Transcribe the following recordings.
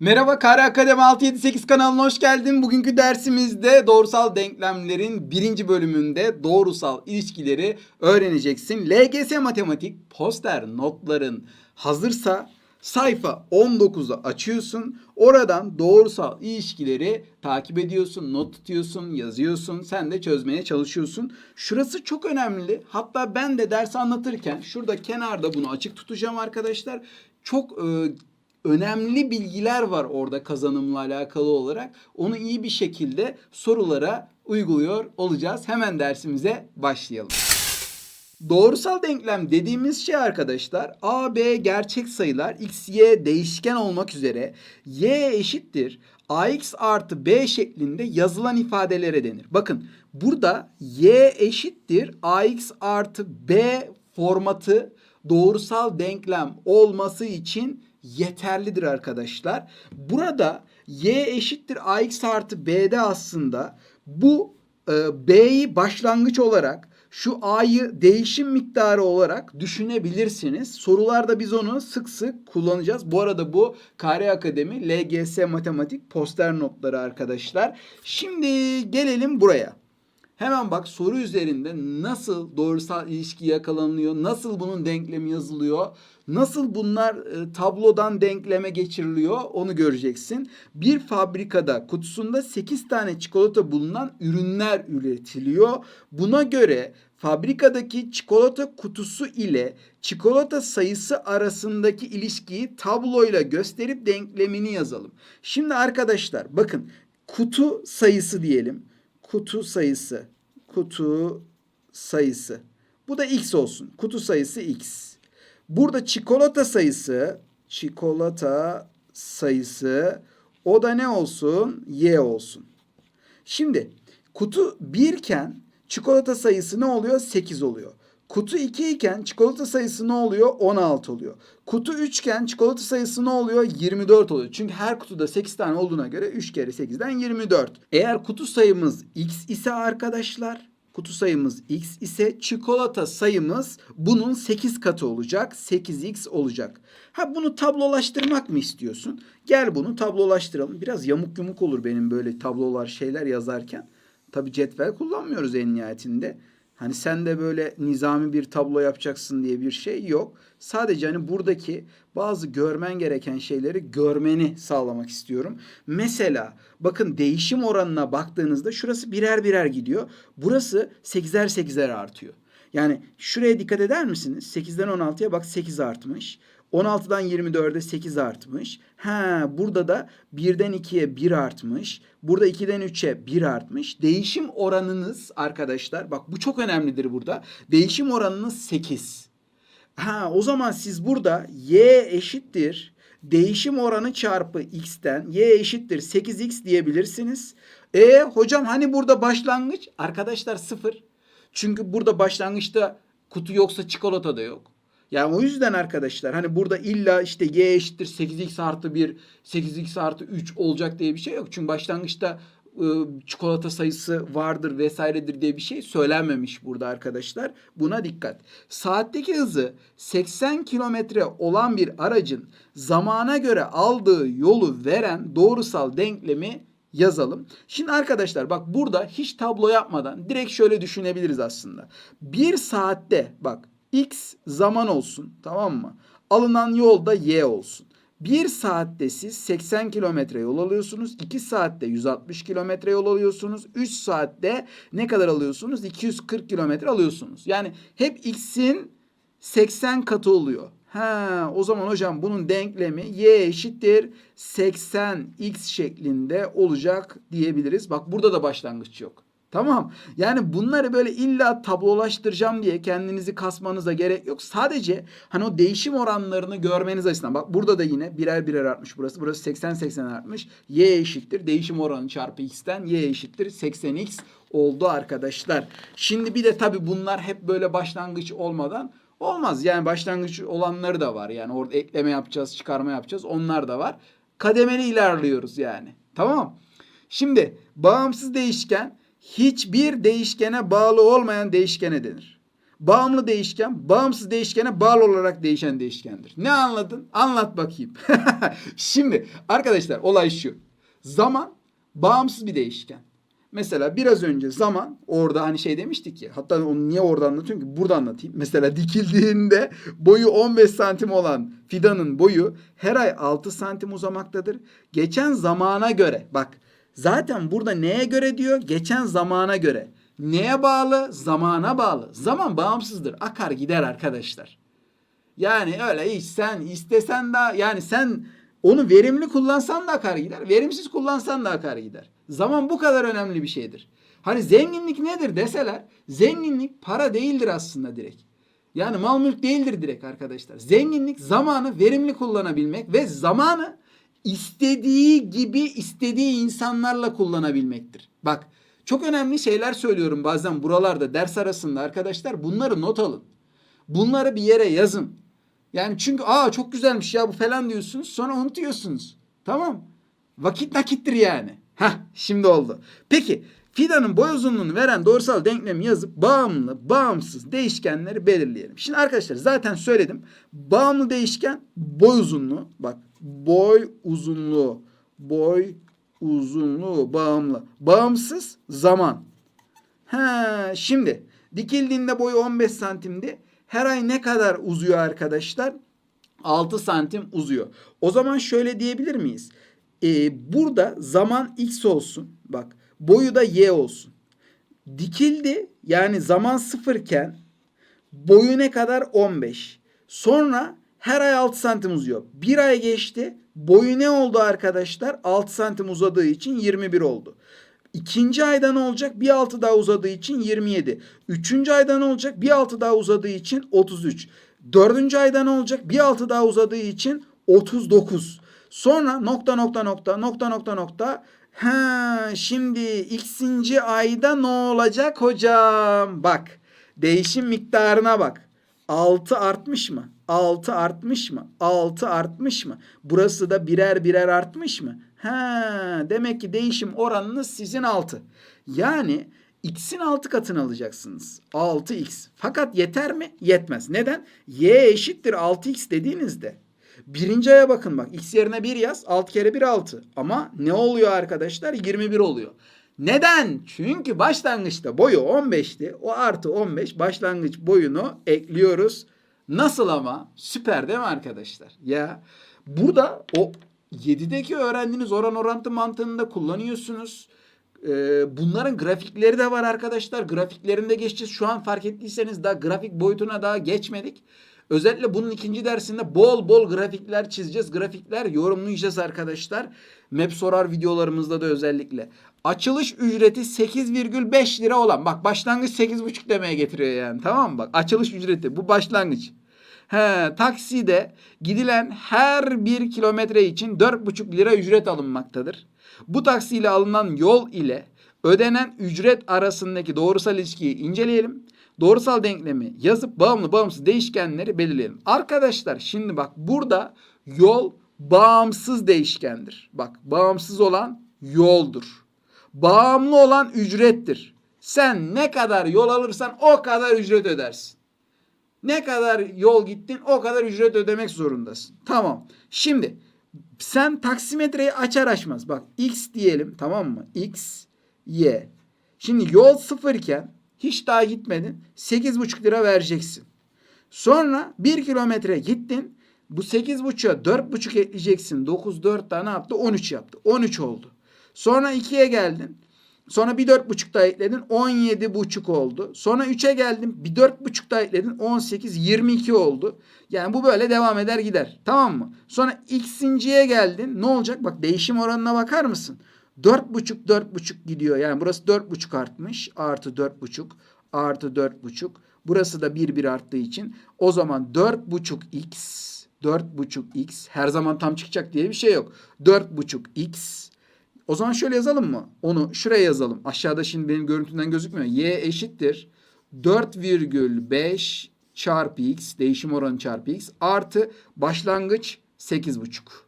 Merhaba Kare Akademi 678 kanalına hoş geldin. Bugünkü dersimizde doğrusal denklemlerin birinci bölümünde doğrusal ilişkileri öğreneceksin. LGS matematik poster notların hazırsa sayfa 19'u açıyorsun. Oradan doğrusal ilişkileri takip ediyorsun, not tutuyorsun, yazıyorsun. Sen de çözmeye çalışıyorsun. Şurası çok önemli. Hatta ben de ders anlatırken şurada kenarda bunu açık tutacağım arkadaşlar. Çok e, önemli bilgiler var orada kazanımla alakalı olarak. Onu iyi bir şekilde sorulara uyguluyor olacağız. Hemen dersimize başlayalım. Doğrusal denklem dediğimiz şey arkadaşlar a, b gerçek sayılar x, y değişken olmak üzere y eşittir ax artı b şeklinde yazılan ifadelere denir. Bakın burada y eşittir ax artı b formatı doğrusal denklem olması için yeterlidir arkadaşlar. Burada y eşittir ax artı b'de aslında bu e, b'yi başlangıç olarak şu a'yı değişim miktarı olarak düşünebilirsiniz. Sorularda biz onu sık sık kullanacağız. Bu arada bu Kare Akademi LGS Matematik poster notları arkadaşlar. Şimdi gelelim buraya. Hemen bak soru üzerinde nasıl doğrusal ilişki yakalanıyor, nasıl bunun denklemi yazılıyor, nasıl bunlar e, tablodan denkleme geçiriliyor onu göreceksin. Bir fabrikada kutusunda 8 tane çikolata bulunan ürünler üretiliyor. Buna göre fabrikadaki çikolata kutusu ile çikolata sayısı arasındaki ilişkiyi tabloyla gösterip denklemini yazalım. Şimdi arkadaşlar bakın kutu sayısı diyelim kutu sayısı. Kutu sayısı. Bu da x olsun. Kutu sayısı x. Burada çikolata sayısı, çikolata sayısı o da ne olsun? Y olsun. Şimdi kutu 1 iken çikolata sayısı ne oluyor? 8 oluyor. Kutu 2 iken çikolata sayısı ne oluyor? 16 oluyor. Kutu 3 iken çikolata sayısı ne oluyor? 24 oluyor. Çünkü her kutuda 8 tane olduğuna göre 3 kere 8'den 24. Eğer kutu sayımız x ise arkadaşlar kutu sayımız x ise çikolata sayımız bunun 8 katı olacak. 8x olacak. Ha bunu tablolaştırmak mı istiyorsun? Gel bunu tablolaştıralım. Biraz yamuk yumuk olur benim böyle tablolar şeyler yazarken. Tabi cetvel kullanmıyoruz en nihayetinde. Hani sen de böyle nizami bir tablo yapacaksın diye bir şey yok. Sadece hani buradaki bazı görmen gereken şeyleri görmeni sağlamak istiyorum. Mesela bakın değişim oranına baktığınızda şurası birer birer gidiyor. Burası 8'er 8'er artıyor. Yani şuraya dikkat eder misiniz? 8'den 16'ya bak 8 artmış. 16'dan 24'e 8 artmış. Ha burada da 1'den 2'ye 1 artmış. Burada 2'den 3'e 1 artmış. Değişim oranınız arkadaşlar bak bu çok önemlidir burada. Değişim oranınız 8. Ha o zaman siz burada y eşittir değişim oranı çarpı x'ten y eşittir 8x diyebilirsiniz. E hocam hani burada başlangıç arkadaşlar 0. Çünkü burada başlangıçta kutu yoksa çikolata da yok. Yani o yüzden arkadaşlar hani burada illa işte y eşittir 8x artı 1, 8x artı 3 olacak diye bir şey yok. Çünkü başlangıçta ıı, çikolata sayısı vardır vesairedir diye bir şey söylenmemiş burada arkadaşlar. Buna dikkat. Saatteki hızı 80 kilometre olan bir aracın zamana göre aldığı yolu veren doğrusal denklemi yazalım. Şimdi arkadaşlar bak burada hiç tablo yapmadan direkt şöyle düşünebiliriz aslında. Bir saatte bak x zaman olsun tamam mı? Alınan yol da y olsun. 1 saatte siz 80 kilometre yol alıyorsunuz. 2 saatte 160 kilometre yol alıyorsunuz. 3 saatte ne kadar alıyorsunuz? 240 kilometre alıyorsunuz. Yani hep x'in 80 katı oluyor. Ha, o zaman hocam bunun denklemi y eşittir 80x şeklinde olacak diyebiliriz. Bak burada da başlangıç yok. Tamam. Yani bunları böyle illa tablolaştıracağım diye kendinizi kasmanıza gerek yok. Sadece hani o değişim oranlarını görmeniz açısından. Bak burada da yine birer birer artmış burası. Burası 80-80 artmış. Y eşittir. Değişim oranı çarpı x'ten y eşittir 80x oldu arkadaşlar. Şimdi bir de tabii bunlar hep böyle başlangıç olmadan olmaz. Yani başlangıç olanları da var. Yani orada ekleme yapacağız, çıkarma yapacağız. Onlar da var. Kademeli ilerliyoruz yani. Tamam. Şimdi bağımsız değişken hiçbir değişkene bağlı olmayan değişkene denir. Bağımlı değişken, bağımsız değişkene bağlı olarak değişen değişkendir. Ne anladın? Anlat bakayım. Şimdi arkadaşlar olay şu. Zaman bağımsız bir değişken. Mesela biraz önce zaman orada hani şey demiştik ya hatta onu niye orada anlatıyorum ki burada anlatayım. Mesela dikildiğinde boyu 15 santim olan fidanın boyu her ay 6 santim uzamaktadır. Geçen zamana göre bak zaten burada neye göre diyor? Geçen zamana göre. Neye bağlı? Zamana bağlı. Zaman bağımsızdır. Akar gider arkadaşlar. Yani öyle hiç sen istesen de yani sen onu verimli kullansan da akar gider. Verimsiz kullansan da akar gider. Zaman bu kadar önemli bir şeydir. Hani zenginlik nedir deseler zenginlik para değildir aslında direkt. Yani mal mülk değildir direkt arkadaşlar. Zenginlik zamanı verimli kullanabilmek ve zamanı istediği gibi istediği insanlarla kullanabilmektir. Bak çok önemli şeyler söylüyorum bazen buralarda ders arasında arkadaşlar bunları not alın. Bunları bir yere yazın. Yani çünkü aa çok güzelmiş ya bu falan diyorsunuz sonra unutuyorsunuz. Tamam. Vakit nakittir yani. Heh şimdi oldu. Peki fidanın boy uzunluğunu veren doğrusal denklemi yazıp bağımlı, bağımsız değişkenleri belirleyelim. Şimdi arkadaşlar zaten söyledim. Bağımlı değişken boy uzunluğu. Bak boy uzunluğu. Boy uzunluğu bağımlı. Bağımsız zaman. He, şimdi dikildiğinde boyu 15 santimdi. Her ay ne kadar uzuyor arkadaşlar? 6 santim uzuyor. O zaman şöyle diyebilir miyiz? Ee, burada zaman x olsun. Bak boyu da y olsun. Dikildi yani zaman sıfırken boyu ne kadar? 15. Sonra her ay 6 santim uzuyor. Bir ay geçti. Boyu ne oldu arkadaşlar? 6 santim uzadığı için 21 oldu. İkinci ayda ne olacak? Bir altı daha uzadığı için 27. Üçüncü ayda ne olacak? Bir altı daha uzadığı için 33. Dördüncü ayda ne olacak? Bir altı daha uzadığı için 39. Sonra nokta nokta nokta nokta nokta nokta. Ha, şimdi x'inci ayda ne olacak hocam? Bak değişim miktarına bak. 6 artmış mı? 6 artmış mı? 6 artmış mı? Burası da birer birer artmış mı? Ha, demek ki değişim oranınız sizin 6. Yani x'in 6 katını alacaksınız. 6x. Fakat yeter mi? Yetmez. Neden? y eşittir 6x dediğinizde. Birinci aya bakın bak. x yerine 1 yaz. 6 kere 1 6. Ama ne oluyor arkadaşlar? 21 oluyor. Neden? Çünkü başlangıçta boyu 15'ti. O artı 15 başlangıç boyunu ekliyoruz. Nasıl ama? Süper değil mi arkadaşlar? Ya burada o 7'deki öğrendiğiniz oran orantı mantığını da kullanıyorsunuz. Ee, bunların grafikleri de var arkadaşlar. Grafiklerinde geçeceğiz. Şu an fark ettiyseniz daha grafik boyutuna daha geçmedik. Özellikle bunun ikinci dersinde bol bol grafikler çizeceğiz. Grafikler yorumlayacağız arkadaşlar. Map sorar videolarımızda da özellikle. Açılış ücreti 8,5 lira olan. Bak başlangıç 8,5 demeye getiriyor yani. Tamam mı? Bak açılış ücreti bu başlangıç. He, takside gidilen her bir kilometre için 4,5 lira ücret alınmaktadır. Bu taksiyle alınan yol ile ödenen ücret arasındaki doğrusal ilişkiyi inceleyelim. Doğrusal denklemi yazıp bağımlı bağımsız değişkenleri belirleyelim. Arkadaşlar şimdi bak burada yol bağımsız değişkendir. Bak bağımsız olan yoldur. Bağımlı olan ücrettir. Sen ne kadar yol alırsan o kadar ücret ödersin. Ne kadar yol gittin o kadar ücret ödemek zorundasın. Tamam. Şimdi sen taksimetreyi açar açmaz bak x diyelim tamam mı? x, y. Şimdi yol sıfırken hiç daha gitmedin 8,5 lira vereceksin. Sonra 1 kilometre gittin. Bu 8,5'a 4,5 ekleyeceksin. 9, 4 tane yaptı? 13 yaptı. 13 oldu. Sonra 2'ye geldin. Sonra bir dört buçuk daha ekledin 17 buçuk oldu. Sonra 3'e geldim bir dört buçuk daha ekledin 18 22 oldu. Yani bu böyle devam eder gider. Tamam mı? Sonra x'inciye geldin ne olacak? Bak değişim oranına bakar mısın? Dört buçuk dört buçuk gidiyor. Yani burası dört buçuk artmış. Artı dört buçuk artı dört buçuk. Burası da bir bir arttığı için. O zaman dört buçuk x dört buçuk x her zaman tam çıkacak diye bir şey yok. Dört buçuk x o zaman şöyle yazalım mı? Onu şuraya yazalım. Aşağıda şimdi benim görüntümden gözükmüyor. Y eşittir 4,5 çarpı x değişim oranı çarpı x artı başlangıç 8,5.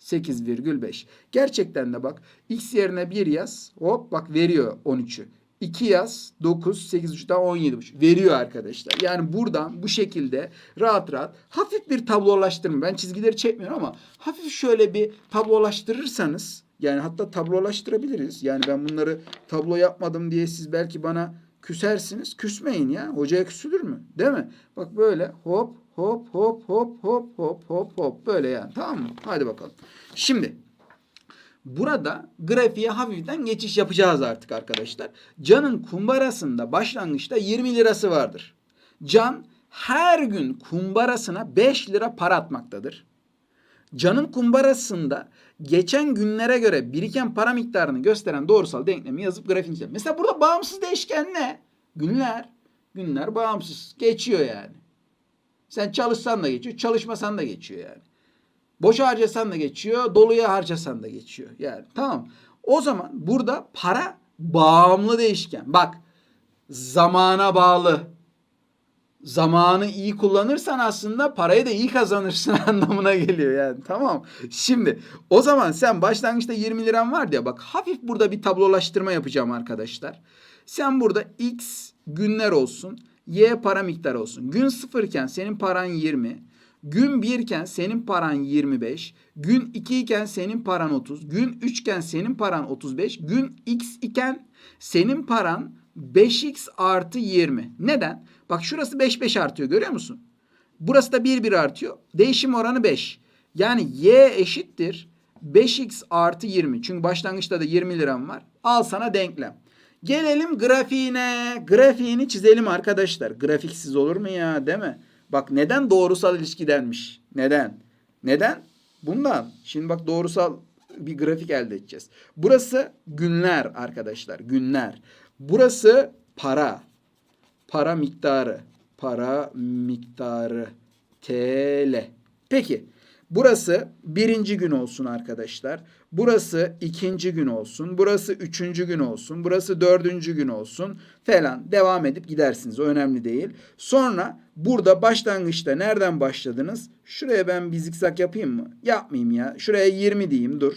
8,5. Gerçekten de bak x yerine 1 yaz. Hop bak veriyor 13'ü. 2 yaz 9 8.5'dan 17.5 veriyor arkadaşlar. Yani buradan bu şekilde rahat rahat hafif bir tablolaştırma. Ben çizgileri çekmiyorum ama hafif şöyle bir tablolaştırırsanız yani hatta tablolaştırabiliriz. Yani ben bunları tablo yapmadım diye siz belki bana küsersiniz. Küsmeyin ya. Hocaya küsülür mü? Değil mi? Bak böyle hop hop hop hop hop hop hop hop böyle yani tamam mı? Hadi bakalım. Şimdi Burada grafiğe hafiften geçiş yapacağız artık arkadaşlar. Can'ın kumbarasında başlangıçta 20 lirası vardır. Can her gün kumbarasına 5 lira para atmaktadır. Can'ın kumbarasında geçen günlere göre biriken para miktarını gösteren doğrusal denklemi yazıp grafiğini çizelim. Mesela burada bağımsız değişken ne? Günler. Günler bağımsız. Geçiyor yani. Sen çalışsan da geçiyor, çalışmasan da geçiyor yani. Boş harcasan da geçiyor, doluya harcasan da geçiyor. Yani tamam. O zaman burada para bağımlı değişken. Bak zamana bağlı. Zamanı iyi kullanırsan aslında parayı da iyi kazanırsın anlamına geliyor yani. Tamam. Şimdi o zaman sen başlangıçta 20 liran var ya bak hafif burada bir tablolaştırma yapacağım arkadaşlar. Sen burada x günler olsun, y para miktarı olsun. Gün sıfırken senin paran 20, Gün 1 iken senin paran 25. Gün 2 iken senin paran 30. Gün 3 iken senin paran 35. Gün x iken senin paran 5x artı 20. Neden? Bak şurası 5 5 artıyor görüyor musun? Burası da 1 1 artıyor. Değişim oranı 5. Yani y eşittir 5x artı 20. Çünkü başlangıçta da 20 liram var. Al sana denklem. Gelelim grafiğine. Grafiğini çizelim arkadaşlar. Grafiksiz olur mu ya değil mi? Bak neden doğrusal ilişki denmiş? Neden? Neden? Bundan. Şimdi bak doğrusal bir grafik elde edeceğiz. Burası günler arkadaşlar. Günler. Burası para. Para miktarı. Para miktarı. TL. Peki. Burası birinci gün olsun arkadaşlar. Burası ikinci gün olsun. Burası üçüncü gün olsun. Burası dördüncü gün olsun falan. Devam edip gidersiniz. O önemli değil. Sonra burada başlangıçta nereden başladınız? Şuraya ben bir zikzak yapayım mı? Yapmayayım ya. Şuraya 20 diyeyim dur.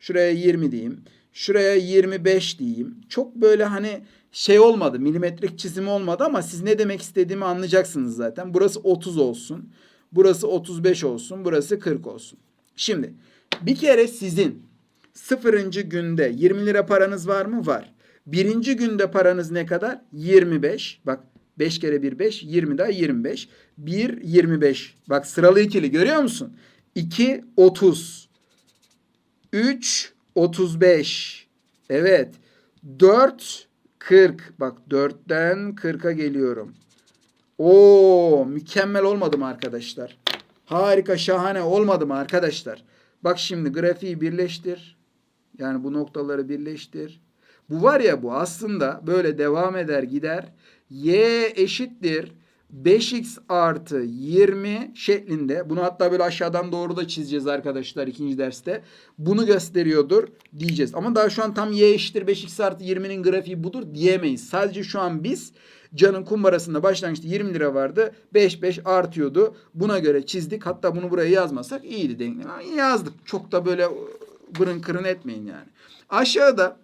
Şuraya 20 diyeyim. Şuraya 25 diyeyim. Çok böyle hani şey olmadı. Milimetrik çizim olmadı ama siz ne demek istediğimi anlayacaksınız zaten. Burası 30 olsun. Burası 35 olsun. Burası 40 olsun. Şimdi bir kere sizin sıfırıncı günde 20 lira paranız var mı? Var. Birinci günde paranız ne kadar? 25. Bak 5 kere 1 5. 20 daha 25. 1 25. Bak sıralı ikili görüyor musun? 2 30. 3 35. Evet. 4 40. Bak 4'ten 40'a geliyorum. Oo mükemmel olmadı mı arkadaşlar? Harika şahane olmadı mı arkadaşlar? Bak şimdi grafiği birleştir. Yani bu noktaları birleştir. Bu var ya bu aslında böyle devam eder gider. Y eşittir 5x artı 20 şeklinde. Bunu hatta böyle aşağıdan doğru da çizeceğiz arkadaşlar ikinci derste. Bunu gösteriyordur diyeceğiz. Ama daha şu an tam y eşittir 5x artı 20'nin grafiği budur diyemeyiz. Sadece şu an biz Can'ın kumbarasında başlangıçta 20 lira vardı. 5 5 artıyordu. Buna göre çizdik. Hatta bunu buraya yazmasak iyiydi denklem. Yazdık. Çok da böyle bırın kırın etmeyin yani. Aşağıda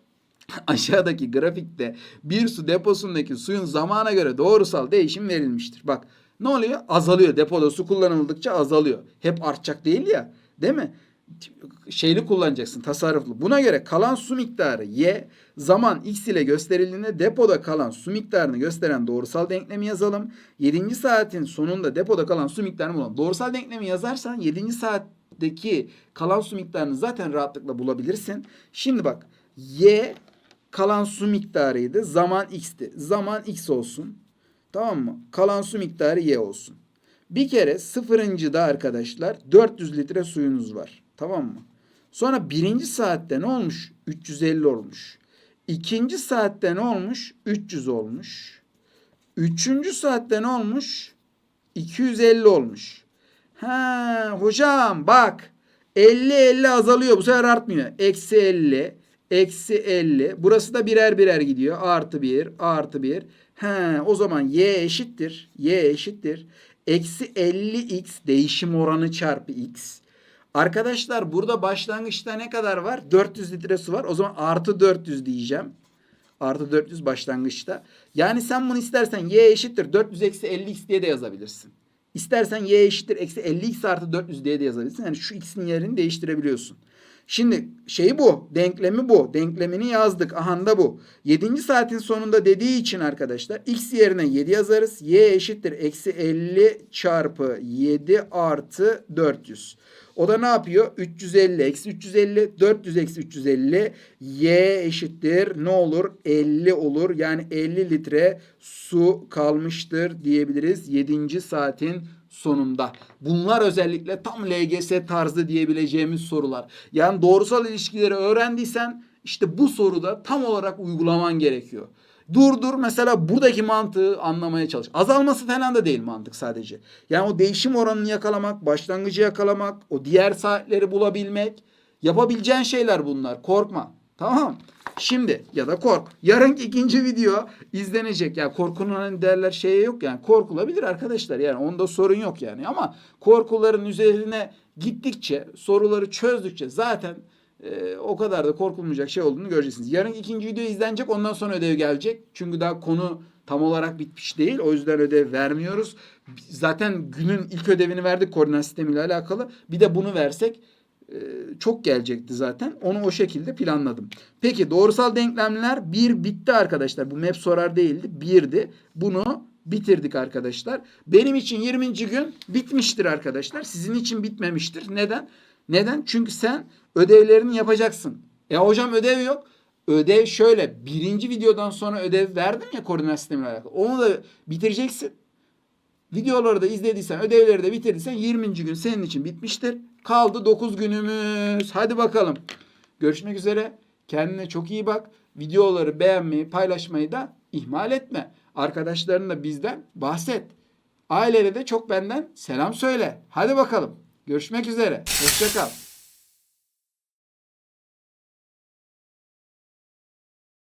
aşağıdaki grafikte bir su deposundaki suyun zamana göre doğrusal değişim verilmiştir. Bak ne oluyor? Azalıyor. Depoda su kullanıldıkça azalıyor. Hep artacak değil ya. Değil mi? Şeyli kullanacaksın tasarruflu. Buna göre kalan su miktarı y zaman x ile gösterildiğinde depoda kalan su miktarını gösteren doğrusal denklemi yazalım. 7. saatin sonunda depoda kalan su miktarını bulalım. Doğrusal denklemi yazarsan 7. saatteki kalan su miktarını zaten rahatlıkla bulabilirsin. Şimdi bak y kalan su miktarıydı. Zaman x'ti. Zaman x olsun. Tamam mı? Kalan su miktarı y olsun. Bir kere sıfırıncıda arkadaşlar 400 litre suyunuz var. Tamam mı? Sonra birinci saatte ne olmuş? 350 olmuş. İkinci saatte ne olmuş? 300 olmuş. Üçüncü saatte ne olmuş? 250 olmuş. Ha hocam bak 50 50 azalıyor bu sefer artmıyor. Eksi 50 eksi 50 burası da birer birer gidiyor. Artı 1 artı 1. He, o zaman y eşittir. Y eşittir. Eksi 50x değişim oranı çarpı x. Arkadaşlar burada başlangıçta ne kadar var? 400 litre su var. O zaman artı 400 diyeceğim. Artı 400 başlangıçta. Yani sen bunu istersen y eşittir 400 eksi 50x diye de yazabilirsin. İstersen y eşittir eksi 50x artı 400 diye de yazabilirsin. Yani şu x'in yerini değiştirebiliyorsun. Şimdi şeyi bu. Denklemi bu. Denklemini yazdık. Aha da bu. 7. saatin sonunda dediği için arkadaşlar x yerine 7 yazarız. y eşittir eksi 50 çarpı 7 artı 400. O da ne yapıyor? 350 eksi 350 400 eksi 350 y eşittir ne olur? 50 olur. Yani 50 litre su kalmıştır diyebiliriz 7. saatin sonunda. Bunlar özellikle tam LGS tarzı diyebileceğimiz sorular. Yani doğrusal ilişkileri öğrendiysen işte bu soruda tam olarak uygulaman gerekiyor. Dur dur mesela buradaki mantığı anlamaya çalış. Azalması falan da değil mantık sadece. Yani o değişim oranını yakalamak, başlangıcı yakalamak, o diğer saatleri bulabilmek. Yapabileceğin şeyler bunlar. Korkma. Tamam. Şimdi ya da kork. Yarınki ikinci video izlenecek. Yani korkunun hani derler şeye yok yani. Korkulabilir arkadaşlar. Yani onda sorun yok yani. Ama korkuların üzerine gittikçe, soruları çözdükçe zaten e, o kadar da korkulmayacak şey olduğunu göreceksiniz. Yarın ikinci video izlenecek. Ondan sonra ödev gelecek. Çünkü daha konu tam olarak bitmiş değil. O yüzden ödev vermiyoruz. Zaten günün ilk ödevini verdik koordinat sistemiyle alakalı. Bir de bunu versek çok gelecekti zaten. Onu o şekilde planladım. Peki doğrusal denklemler bir bitti arkadaşlar. Bu map sorar değildi. Birdi. Bunu bitirdik arkadaşlar. Benim için 20. gün bitmiştir arkadaşlar. Sizin için bitmemiştir. Neden? Neden? Çünkü sen ödevlerini yapacaksın. E hocam ödev yok. Ödev şöyle. Birinci videodan sonra ödev verdim ya koordinat sistemiyle alakalı. Onu da bitireceksin. Videoları da izlediysen, ödevleri de bitirdiysen 20. gün senin için bitmiştir. Kaldı 9 günümüz. Hadi bakalım. Görüşmek üzere. Kendine çok iyi bak. Videoları beğenmeyi, paylaşmayı da ihmal etme. Arkadaşlarına bizden bahset. Ailene de çok benden selam söyle. Hadi bakalım. Görüşmek üzere. Hoşça kal.